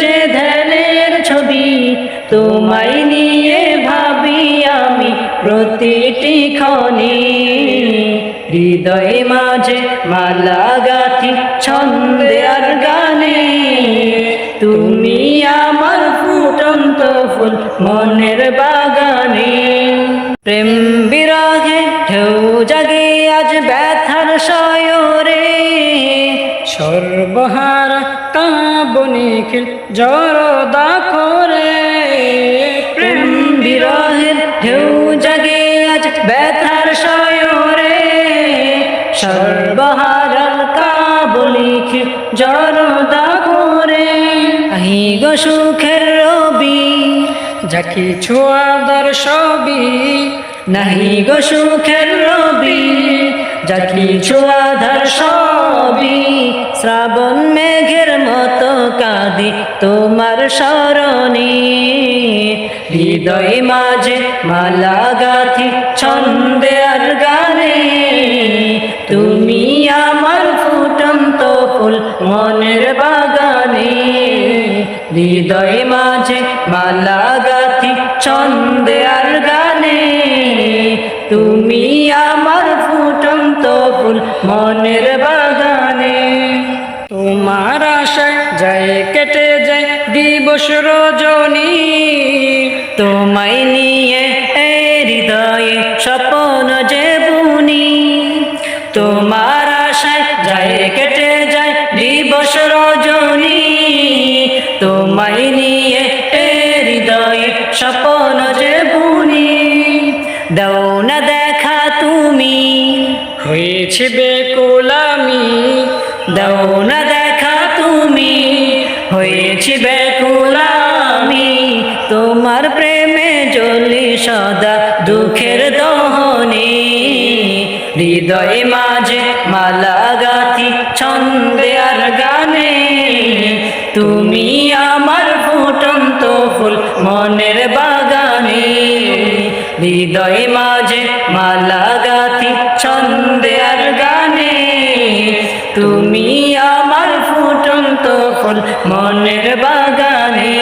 যে ধ্যানের ছবি, তোমায় নিয়ে ভাবি আমি প্রতিটি ক্ষণে। হৃদয়ে মাঝে মালা গাথি, ছন্দে আর গানে। তুমি আমার ফুটন্ত ফুল মনের বাগানে। প্রেম বিরাগে ঢেউ জাগে, আজ ব্যথার শয়রে সর্বহার কাবনিখিল জরদা করে। প্রেম বিরহের ঢেউ জাগে আজ ব্যথার শয়রে। সর্বহার কাবলিখিল জরদা করে। আহি গো সুখের রবি, যা কিছু আদর সবই নাহি গো সুখের রবি, যা কিছু আধার শ্রাবণ মতো কাঁদি তোমার স্মরণে হৃদয় মাঝে মালা গাথি ছন্দে আর গানে। তুমি আমার ফুটন্ত ফুল মনের বাগানে। হৃদয় মাঝে মালা গাথি ছন্দে আর গানে। তুমি আমার ফুটন্ত ফুল মনের বাগানে। তোমার আশায় যায় কেটে যায় দিবস রজনী। তোমায় নিয়ে হৃদয়ে স্বপন যে বুনি। তোমার আশায় যায় কেটে যায় দিবস রজনী। তোমায় নিয়ে হৃদয়ে স্বপন যে বুনি। দাও না দেখা তুমি হয়েছে বেকুলামি। দাও না হয়েছি বেকুলামি। তোমার প্রেমে জ্বলি সদা দুঃখের দহনে। হৃদয় মাঝে মালা গাথি ছন্দে আর গানে। তুমি আমার ফুটন্ত ফুল মনের বাগানে। হৃদয় মাঝে মালা গাথি ছন্দে আর গানে। তুমি আমার ফুল মনের বাগানে।